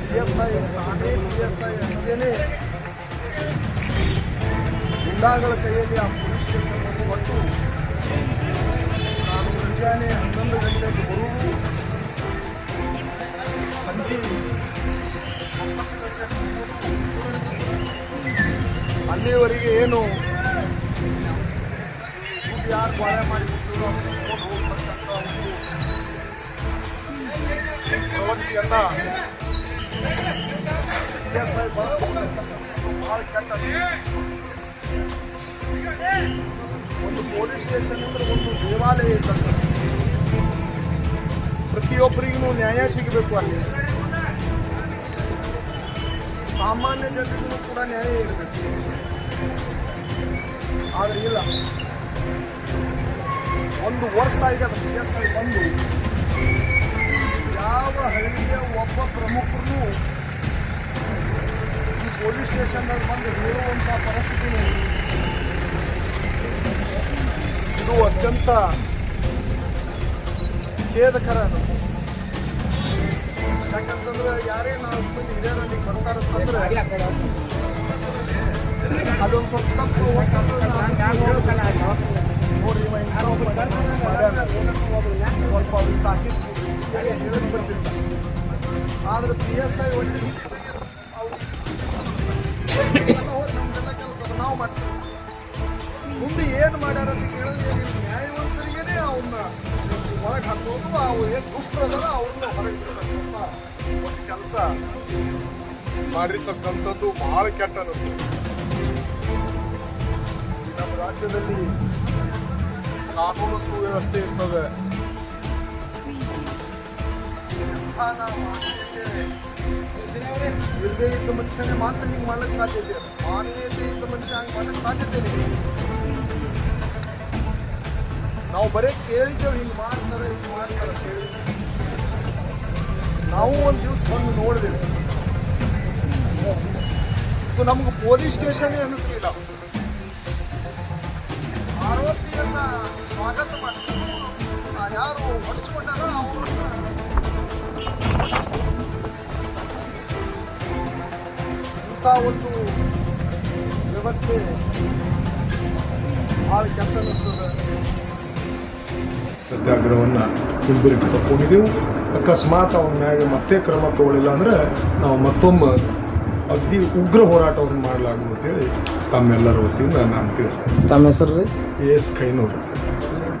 P S I ನಾನೇ P S I ಗುಂಡಾಗಳ ಕೈಯಲ್ಲಿ ಆ ಪೊಲೀಸ್ ಸ್ಟೇಷನ್ ಕೊಟ್ಟು ನಾನು ಮುಂಜಾನೆ ಹನ್ನೊಂದು ಗಂಟೆಗೆ ಬರುವುದು ಸಂಜೆ ಅಲ್ಲಿವರೆಗೆ ಏನು ಯಾರು ಬಾಳೆ ಮಾಡಿಬಿಟ್ಟು ಹೋಗ್ತಕ್ಕಂಥ ಒಂದು ಒಂದು ಪೊಲೀಸ್ ಸ್ಟೇಷನ್ ಅಂದ್ರೆ ಒಂದು ದೇವಾಲಯ ಇದ್ದಂತೆ ಪ್ರತಿಯೊಬ್ಬರಿಗೂ ನ್ಯಾಯ ಸಿಗಬೇಕು ಅಲ್ಲಿ. ಸಾಮಾನ್ಯ ಜನರಿಗೂ ಕೂಡ ನ್ಯಾಯ ಇರಬೇಕು. ಆದ್ರೆ ಇಲ್ಲ. ಒಂದು ವರ್ಷ ಆಗ್ಯದ ಪಿ ಎಸ್ ಐ ಬಂದು, ಯಾವ ಹಳ್ಳಿಯ ಒಬ್ಬ ಪ್ರಮುಖರು ಪೊಲೀಸ್ ಸ್ಟೇಷನ್ನಲ್ಲಿ ಬಂದು ಹೇಳುವಂಥ ಪರಿಸ್ಥಿತಿ. ಇದು ಅತ್ಯಂತ ಖೇದಕರ. ಯಾಕಂತಂದ್ರೆ ಯಾರೇ ನಾವು ಹಿರಿಯರಲ್ಲಿ ಬರ್ತಾರಂತಂದ್ರೆ ಅದೊಂದು ಸ್ವಲ್ಪ ತಪ್ಪು. ನೋಡಿ. ಸ್ವಲ್ಪ ಆದ್ರೆ ಪಿ ಎಸ್ ಐ ಒಟ್ಟಿಗೆ ಒಳಗೆ ಹಾಕೋದು ಅವು ಏನು ದುಷ್ಟರು ಅದಾರ ಅವ್ರನ್ನ ಹೊರಗೆ ಬಿಡ್ತಕ್ಕಂಥ ಒಂದು ಕೆಲಸ ಮಾಡಿರ್ತಕ್ಕಂಥದ್ದು ಬಹಳ ಕೆಟ್ಟ ಈ ನಮ್ಮ ರಾಜ್ಯದಲ್ಲಿ ಕಾನೂನು ಸುವ್ಯವಸ್ಥೆ ಇರ್ತದೆ. ಇಲ್ಲದೆ ಇದ್ದ ಮನುಷ್ಯನೇ ಮಾತ್ರ ಹಿಂಗೆ ಮಾಡ್ಲಿಕ್ಕೆ ಸಾಧ್ಯತೆ ಮಾನವೀಯತೆ ಇದ್ದ ಮನುಷ್ಯ ಹಂಗೆ ಮಾಡ್ಲಿಕ್ಕೆ ಸಾಧ್ಯತೆ ನಾವು ಬರೀ ಕೇಳಿದ್ದೇವೆ ಹಿಂಗೆ ಮಾಡ್ತಾರೆ ಹಿಂಗೆ ಮಾಡ್ತಾರೆ ಹೇಳಿ. ನಾವು ಒಂದು ದಿವಸ ಬಂದು ನೋಡಿದೆವು. ಇದು ನಮ್ಗೆ ಪೊಲೀಸ್ ಸ್ಟೇಷನ್ ಅನ್ನಿಸ್ಲಿಲ್ಲ ಆರೋಪಿಯನ್ನ ಸ್ವಾಗತ ಮಾಡ್ತಾರೆ. ಯಾರು ಹೊಡೆಸ್ಕೊಂಡಾರ ಅವರು ಇಂಥ ಒಂದು ವ್ಯವಸ್ಥೆ ಭಾಳ ಕೆಟ್ಟ ಸತ್ಯಾಗ್ರಹವನ್ನು ಹಿಂದಿರುಗಿ ತಗೊಂಡಿದ್ದೆವು ಅಕಸ್ಮಾತ್ ಅವನ ಮ್ಯಾಗೆ ಮತ್ತೆ ಕ್ರಮ ತಗೊಳ್ಳಿಲ್ಲ ಅಂದ್ರೆ ನಾವು ಮತ್ತೊಮ್ಮೆ ಅತಿ ಉಗ್ರ ಹೋರಾಟವನ್ನು ಮಾಡಲಾಗುವುದು ಅಂತೇಳಿ ತಮ್ಮೆಲ್ಲರ ವತಿಯಿಂದ ನಾನು ತಿಳಿಸ್ತೇನೆ. ತಮ್ಮ ಹೆಸರು ರೀ? ಎಸ್ ಕೈನೂರು